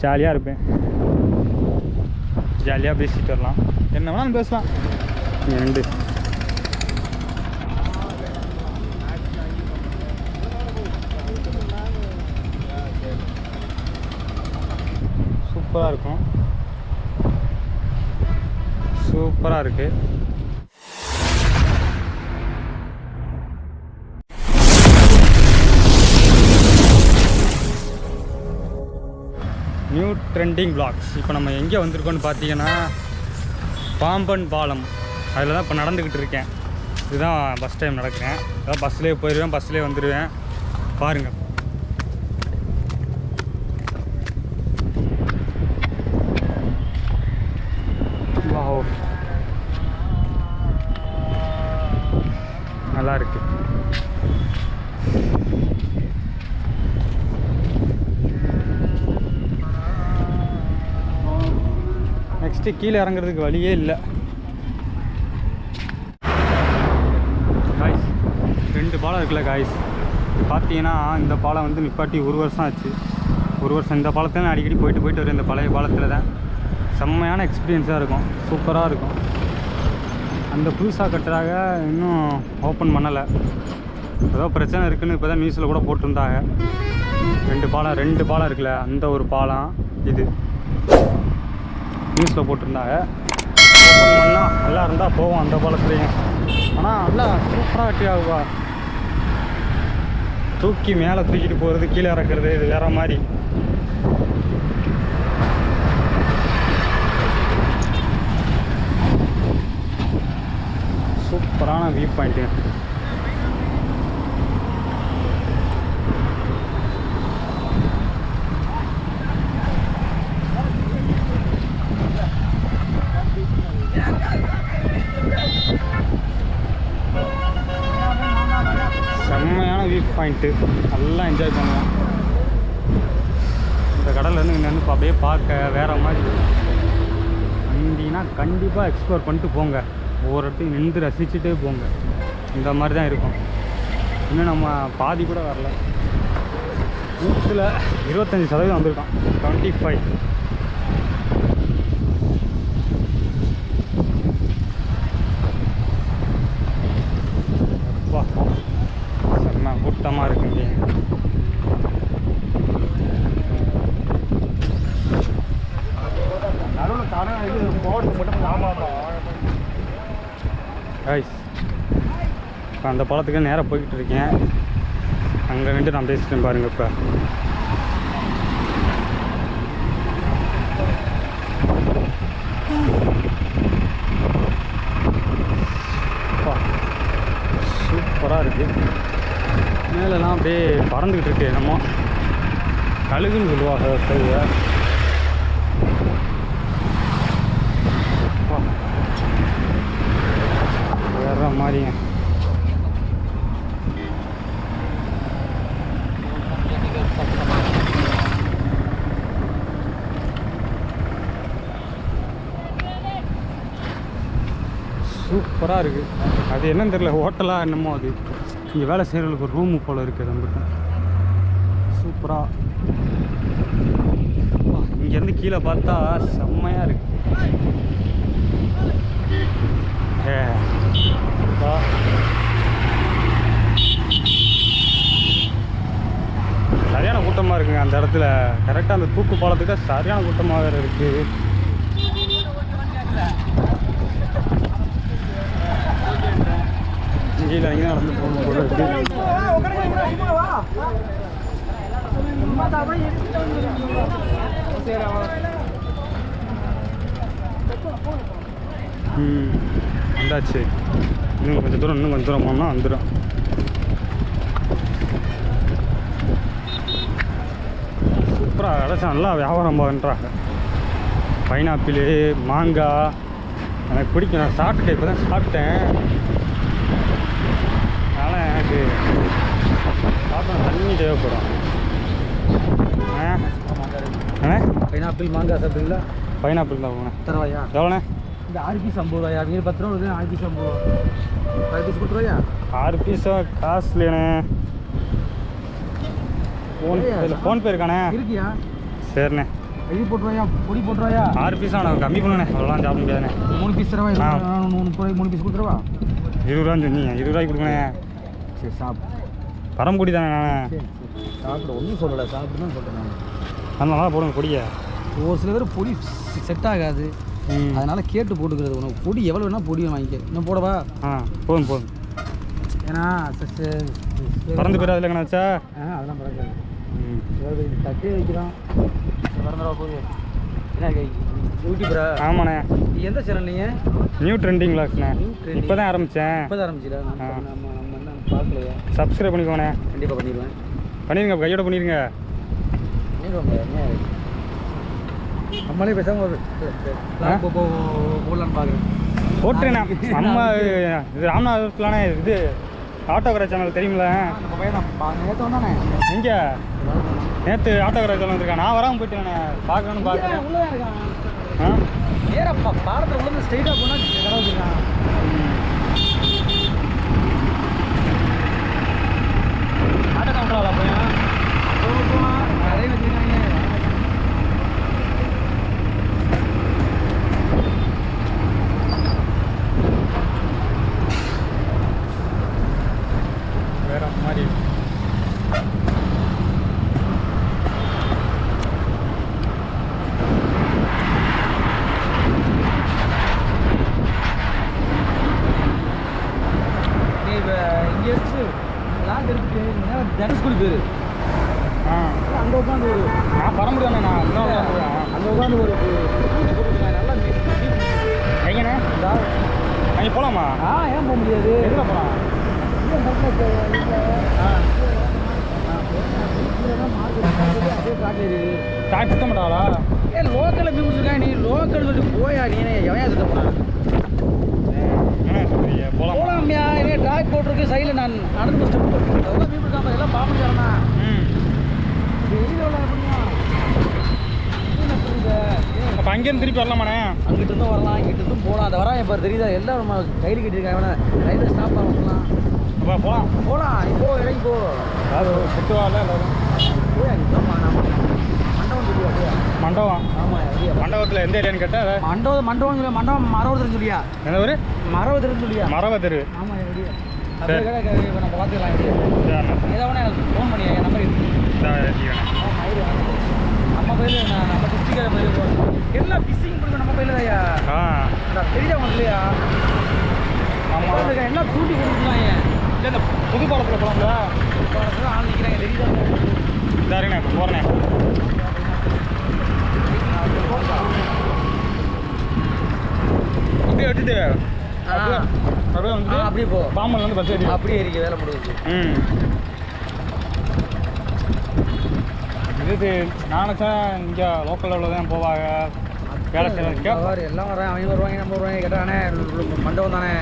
ஜாலியாக இருப்பேன். ஜாலியாக பேசிட்டு வரலாம். என்ன வேணாலும் பேசலாம். ரெண்டு. சூப்பராக இருக்கும். சூப்பராக இருக்குது ட்ரெண்டிங் பிளாக்ஸ் இப்போ நம்ம எங்கே வந்திருக்கோம்னு பார்த்தீங்கன்னா பாம்பன் பாலம். அதில் தான் இப்போ நடந்துக்கிட்டு இருக்கேன். இதுதான் ஃபஸ்ட் டைம் நடக்கிறேன். அதான் பஸ்லேயே போயிடுவேன் பஸ்லேயே வந்துடுவேன் பாருங்கள் வாவ் நல்லா இருக்கு நெக்ஸ்ட்டு கீழே இறங்குறதுக்கு வழியே இல்லை. காய்ஸ் ரெண்டு பாலம் இருக்குல்ல காய்ஸ் பார்த்தீங்கன்னா இந்த பாலம் வந்து நிப்பாட்டி ஒரு வருஷம் ஆச்சு. ஒரு வருஷம் இந்த பாலத்தில் நான் அடிக்கடி போயிட்டு போயிட்டு வரேன் இந்த பழைய பாலத்தில் தான். செம்மையான எக்ஸ்பீரியன்ஸாக இருக்கும். சூப்பராக இருக்கும். அந்த புதுசாக கட்டுறாங்க இன்னும் ஓப்பன் பண்ணலை. ஏதோ பிரச்சனை இருக்குன்னு இப்போ தான் நியூஸில் கூட போட்டிருந்தாங்க. ரெண்டு பாலம் ரெண்டு பாலம் இருக்குல்ல அந்த ஒரு பாலம் இது. நியூஸில் போட்டிருந்தாங்க. ஓப்பன் பண்ணால் நல்லா இருந்தால் போவோம் அந்த பாலத்துலேயும். ஆனால் நல்லா சூப்பராக கட்டி ஆகுவா? தூக்கி மேலே தூக்கிட்டு போகிறது கீழே இறக்குறது இது வேற மாதிரி. சூப்பரான வியூ பாயிண்ட்டு செம்மையான வியூ பாயிண்ட்டு. நல்லா என்ஜாய் பண்ணுவோம். இந்த கடல்லேருந்து நின்று அப்படியே பார்க்க வேறு மாதிரி. வந்தீங்கன்னா கண்டிப்பாக எக்ஸ்ப்ளோர் பண்ணிட்டு போங்க. ஒவ்வொரு இடத்தையும் நின்று ரசிச்சுட்டே போங்க. இந்த மாதிரி தான் இருக்கும். இன்னும் நம்ம பாதி கூட வரல. நூற்றில் இருபத்தஞ்சி சதவீதம் வந்திருக்கோம் டுவெண்ட்டி ஃபைவ் அப்பா செம்ம கூட்டமாக இருக்குங்க நடுவில் தரம் இது ஐஸ் இப்போ அந்த பழத்துக்கு நேராக போய்கிட்டு இருக்கேன். அங்கே நின்று நான் பேசிட்டேன் பாருங்க இப்போ. சூப்பராக இருக்குது மேலெல்லாம் அப்படியே பறந்துக்கிட்டு இருக்கு என்னமோ. கழுகுன்னு சொல்லுவாங்க கழுவை. வர்ற மாதிரிங்க சூப்பராக இருக்குது அது என்னன்னு தெரியல ஹோட்டலாக என்னமோ அது. இங்கே வேலை செய்கிறவங்களுக்கு ஒரு ரூமு போல் இருக்குது நம்மகிட்ட சூப்பராக இங்கேருந்து கீழே பார்த்தா செம்மையாக இருக்குது ஏ அப்பா. சரியான கூட்டமாக இருக்குங்க அந்த இடத்துல. கரெக்டாக அந்த தூக்கு பாலத்துக்கு சரியான கூட்டமாக வேறு இருக்குது கீழே இங்கே நடந்து போகணும் போல இருக்கு. ம். வந்தாச்சு. இன்னும் கொஞ்சம் தூரம் இன்னும் கொஞ்சம் தூரம் போனால் வந்துடும் சூப்பராக அடைச்சா நல்லா வியாபாரம் பண்ணுறாங்க பைனாப்பிள் மாங்காய் எனக்கு பிடிக்கும். நான் சாப்பிட்டுட்டேன் இப்போ தான் சாப்பிட்டேன். அதனால் எனக்கு சாப்பிட தண்ணி தேவைப்படும். பைனாப்பிள் மாங்காய் சாப்பிட்டீங்களா பைனாப்பிள் தான் போனேன். தரவாயா? எவ்வளோண்ணே? இந்த ஆறு பீஸ் ஐம்பது ரூபாயா? மீன் பத்து ரூபா வருது ஆறு பீஸ் ஐம்பது ரூபா. ஃபைவ் பீஸ் கொடுத்துருவாயா? ஆறு பீஸா ஃபோன்? இதில் ஃபோன்பே இருக்கானே? இருக்கியா? சரிண்ணே. இது போட்டுருவாயா? பொடி போட்டுருவாயா? ஆறு பீஸ் நான் கம்மி பண்ணுண்ணே அவ்வளோலாம் சாப்பிட முடியாதுண்ணே. மூணு பீஸ் தரவா? ஆ. முப்பது மூணு பீஸ் கொடுத்துருவா இருபது ரூபான்னு சொன்னீங்க. இருபது ரூபாய்க்கு கொடுக்கணே. சரி சாப்பிடு. பரம்புடி தானே நான்? சாப்பிடு. ஒன்றும் சொல்லலை. சாப்பிட்டு தான் சொல்கிறேன் நான். நல்லா போடுங்க கொடியை ஒரு சில பேர் பொடி செட் ஆகாது. அதனால கேட்டு போட்டுக்கிறது உனக்கு பொடி எவ்வளோ வேணால் பொடி வாங்கிக்க. இன்னும் போடவா? ஆ போதும் போதும். ஏன்னா பறந்து போயிடாதுல கணாச்சா ஆ அதெல்லாம் பறக்காது. தட்டே வைக்கிறான் பறந்துடா போகுது. என்ன யூடியூபரா ஆமாண்ணே. நீ எந்த சேனல் நீங்கள் நியூ ட்ரெண்டிங் விளாக்ஸ்ண்ணே New trending. இப்போ தான் ஆரம்பித்தேன் இப்போ தான் ஆரம்பிச்சிடா நம்ம. நம்ம பார்க்கலையா. சப்ஸ்கிரைப் பண்ணிக்கோண்ணே கண்டிப்பாக பண்ணிடுவேன். பண்ணிடுங்க கையோட பண்ணிடுங்க பண்ணிடுவாங்க என்ன? நம்மளே பேசாமல் ஒரு போடலான்னு பார்க்குறேன் நம்ம இது ராமநாதத்துலானே இது ஆட்டோகிராஃப் சேனல் பையன் தான். நேற்று ஆட்டோகிராஃப் சேனல் வந்திருக்கேன். நான் வராமல் போயிட்டேண்ணே பார்க்கணும்னு பார்க்குறேன். உள்ளதான் இருக்கான். ஆ? நேரா பா பாடத்தில் உள்ள ஸ்ட்ரைட்டாக போனால் கடை வச்சுருக்கான். ஆட்டோ கவுண்டரால பையன்? நிறைய வச்சுருக்காங்க வேற மாதிரி நீ இப்போ இங்கே இருந்து லாக் எடுத்துட்டு நேரம் தனுஷ்குடி பேர் ஆ அங்கே உட்காந்து ஒரு நான் பரம்பு தானே நான் இன்னும் அங்கே உட்காந்து ஒரு நல்லா எங்கண்ணே. அங்கே போகலாமா ஆ ஏன் போக முடியாது? எதில் போகலாம் இருக்க தான். டாக்ஸி தான் மாட்டாளா? ஏன் லோக்கலில் பிடிச்சிருக்காங்க நீ லோக்கல் சொல்லிட்டு போயா? நீ எவன் எடுத்துட்டு போனா என்ன சொல்றீங்க? போகலாமா போலாம்யா. இதே டாக் போட்டிருக்கு. சைடில் நான் நடந்து மீன் பிடிக்காம எல்லாம் பாம்பு அப்போ அங்கேருந்து திருப்பி வரலாமாண்ணே? அங்கிட்டு இருந்தும் வரலாம் இங்கிட்டு இருந்தும் போகலாம். அதை வரான் இப்போ தெரியுதா? எல்லாம் நம்ம கையில் கட்டியிருக்காங்க. கையில் ஸ்டாப் பண்ணலாம் அப்போ போகலாம் போகலாம் இப்போ இறங்கி போ. போய் அங்கே மண்டபம் ஆமாம் மண்டபத்தில் எந்த ஏரியான்னு கேட்டால் மண்டபம் மண்டபம் சொல்லியா? மண்டபம் மரவதர் சொல்லியா? எந்த ஊர்? மரவதர் சொல்லியா? மரவ தெரு ஆமாம் எப்படியா கடை கடை நம்ம பார்த்துக்கலாம் சரிண்ணே ஏதாவது எனக்கு ஃபோன் பண்ணி என் நம்பர் இருக்கு. இரு, வாங்க. நம்ம பயில நம்ம டிஸ்ட்ரிக்ட் பயில எல்லாம் ஃபிஷிங் பிடிக்கும் நம்ம பயில தெரியுதா உங்களுக்கு இல்லையா? ஆமாம் எல்லாம் தூண்டி கொடுத்துருக்காங்க இல்லை இந்த புது பாலத்தில் போகலாம்ல ஆள் நிற்கிறாங்க தெரியுதா? சரிண்ணே இப்போ போகிறேண்ணே அப்படியே ஆ, வந்து அப்படியே போ. பாம்பன் வந்து பஸ் அப்படியே இருக்கு வேலை முடியுது ம். இது நான் நினச்சேன் இங்கே லோக்கல் லெவலில் தான் போவாங்க. வேலை செய்யறது கேட்பேன் அவர் எல்லாம் வர்றாங்க. அவங்க வருவாங்க நம்ம வருவாங்க. கேட்டானே மண்டபம் தானே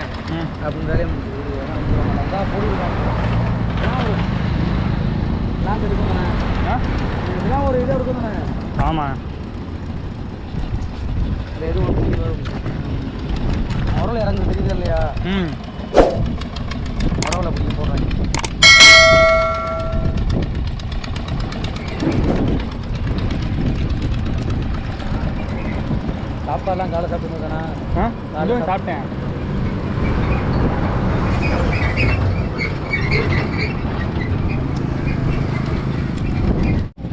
அப்படின்னு வேலையை இதெல்லாம் ஒரு இதாக இருக்கும் தானே? ஆமாம் எதுவும் மரவில் இறங்குது தெரியுது இல்லையா? ம். மரவில் பிடிக்க போடுறாங்க சாப்பாடுலாம் காலை சாப்பிட்டு தானே. ஆ? இதுவும் சாப்பிட்டேன்.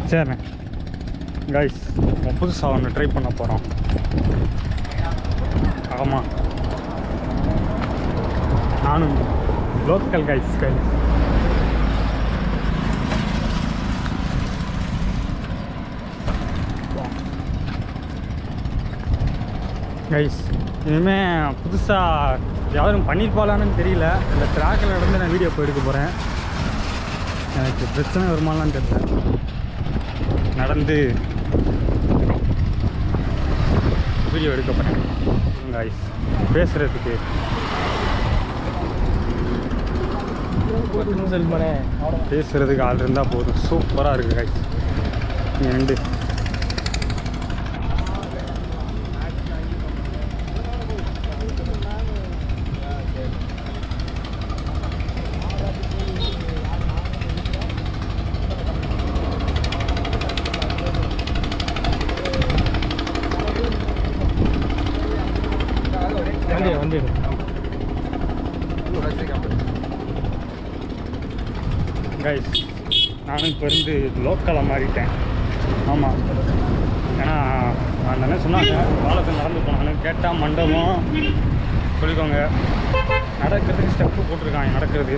சரிண்ணே கைஸ் புதுசாக ஒன்று ட்ரை பண்ண போகிறோம் ஆமாம் நானும் லோக்கல் கைஸ் கைஸ் கைஸ் இனிமேல் புதுசாக யாரும் பண்ணியிருப்பாளான்னு தெரியல. இந்த ட்ராக்கில் நடந்து நான் வீடியோ போய் எடுக்க போகிறேன் எனக்கு பிரச்சனை வருமானலாம் தெரியல. நடந்து வீடியோ எடுக்க போகிறேன் கைஸ் பேசுகிறதுக்கு பேசுகிறதுக்கு ஆள் இருந்தால் போதும். சூப்பராக இருக்குது கைஸ் ரெண்டு கைஸ் நானும் இப்போ இருந்து லோக்கலாக மாறிட்டேன். ஆமாம் ஏன்னா அந்த என்ன சொன்னாங்க பாலத்தில் நடந்து போனாங்க கேட்டால் மண்டபம் சொல்லிக்கோங்க. நடக்கிறதுக்கு ஸ்டெப்பு போட்டிருக்காங்க நடக்கிறது.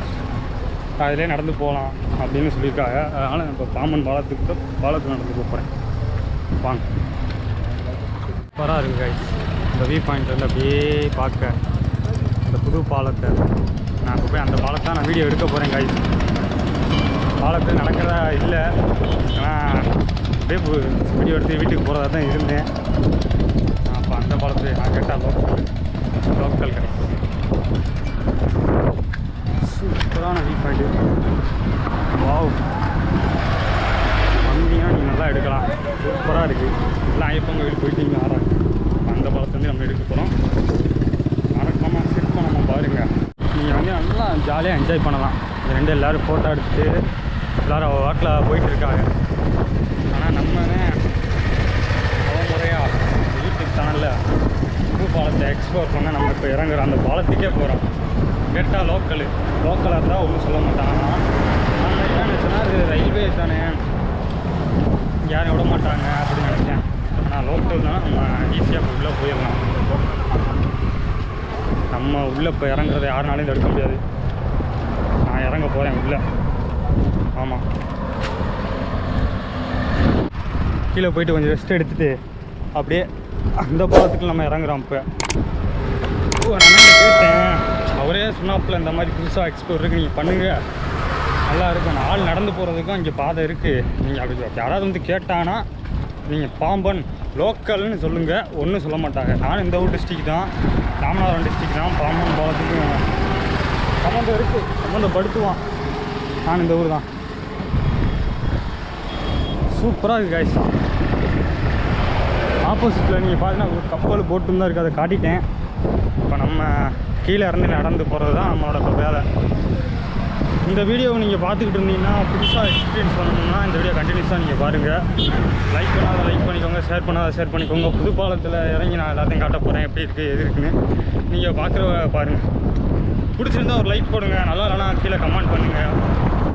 அதிலே நடந்து போகலாம் அப்படின்னு சொல்லியிருக்காங்க. அதனால் இப்போ பாம்பன் பாலத்துக்கு தான் பாலத்தில் நடந்து போகிறேன் வாங்க. சூப்பராக இருக்குது கைஸ் இந்த வியூ பாயிண்ட் வந்து அப்படியே பார்க்க. இந்த புது பாலத்தை. நான் இப்போ போய் அந்த பாலத்தை நான் வீடியோ எடுக்க போகிறேன் கைஸ் பாலத்தில் நடக்கிறதா இல்லை. ஆனால் அப்படியே வீடியோ எடுத்து வீட்டுக்கு போகிறதா தான் இருந்தேன். அப்போ அந்த பாலத்தை நான் கேட்டால் லோக்கல் லோக்கல் கடை சூப்பரான வியூ பாயிண்ட் வாவ். வந்தீங்கன்னா நீங்கள் நல்லா எடுக்கலாம். சூப்பராக இருக்குது எல்லாம் ஐயப்பன் கோயில் இங்கே வராங்க அந்த பாலத்துலேருந்து நம்ம எடுக்க போகிறோம் மறக்காமல் சிற்பம் நம்ம பாருங்கள் நீங்கள் வந்து நல்லா ஜாலியாக என்ஜாய் பண்ணலாம். ரெண்டு எல்லோரும் ஃபோட்டோ எடுத்துட்டு எல்லோரும் வாட்டில் போயிட்டு இருக்காங்க ஆனால் நம்ம முறையாக யூடியூப் சேனலில் புது பாலத்தை எக்ஸ்ப்ளோர் பண்ண நம்ம இப்போ இறங்குறோம் அந்த பாலத்துக்கே போகிறோம் கேட்டால் லோக்கலு லோக்கலாக இருந்தால் ஒன்றும் சொல்ல மாட்டாங்க நான் என்ன நினச்சேன்னா அது ரயில்வே தானே. யாரும் விட மாட்டாங்க அப்படின்னு நினச்சேன். ஆனால் லோக்கல் தான் நம்ம ஈஸியாக உள்ளே போயிடலாம். நம்ம உள்ளே இப்போ இறங்குறத யாருனாலையும் தடுக்க முடியாது. நான் இறங்க போகிறேன் உள்ளே. ஆமாம் கீழே போயிட்டு கொஞ்சம் ரெஸ்ட் எடுத்துட்டு அப்படியே அந்த பாலத்துக்கு நம்ம இறங்குறோம் இப்போ. கேட்டேன். அவரே சொன்னாப்புல இந்த மாதிரி புதுசாக எக்ஸ்ப்ளோர் இருக்குது நீங்கள் பண்ணுங்கள் நல்லா இருக்கும். ஆள் நடந்து போகிறதுக்கும் இங்கே பாதை இருக்குது நீங்கள் அப்படி யாராவது வந்து கேட்டானா நீங்கள் பாம்பன் லோக்கல்னு சொல்லுங்கள் ஒன்றும் சொல்ல மாட்டாங்க. நானும் இந்த ஊர் டிஸ்ட்ரிக் தான். ராமநாதபுரம் டிஸ்ட்ரிக் தான். பாம்பன் போகிறதுக்கும் சம்மந்தம் இருக்குது சம்மந்தப்படுத்துவான் நான் இந்த ஊர் தான். சூப்பராக இருக்குது காய்ஸ் ஆப்போசிட்டில் நீங்கள் பார்த்தீங்கன்னா ஒரு கப்பல் போட்டுன்னு தான் இருக்குது அதை காட்டிட்டேன். இப்போ நம்ம கீழே இறந்து நடந்து போகிறது தான் நம்மளோட வேலை. இந்த வீடியோவை நீங்கள் பார்த்துக்கிட்டு இருந்தீங்கன்னா புதுசாக எக்ஸ்பீரியன்ஸ் பண்ணணும்னா இந்த வீடியோ கண்டினியூஸாக நீங்கள் பாருங்கள் லைக் பண்ணாத லைக் பண்ணிக்கோங்க. ஷேர் பண்ணாத ஷேர் பண்ணிக்கோங்க. புது பாலத்தில் இறங்கி நான் எல்லாத்தையும் காட்ட போகிறேன் எப்படி இருக்குது எது இருக்குன்னு நீங்கள் பார்க்குற பாருங்கள் பிடிச்சிருந்தா ஒரு லைக் போடுங்க. நல்லா இல்லைனா கீழே கமெண்ட் பண்ணுங்கள்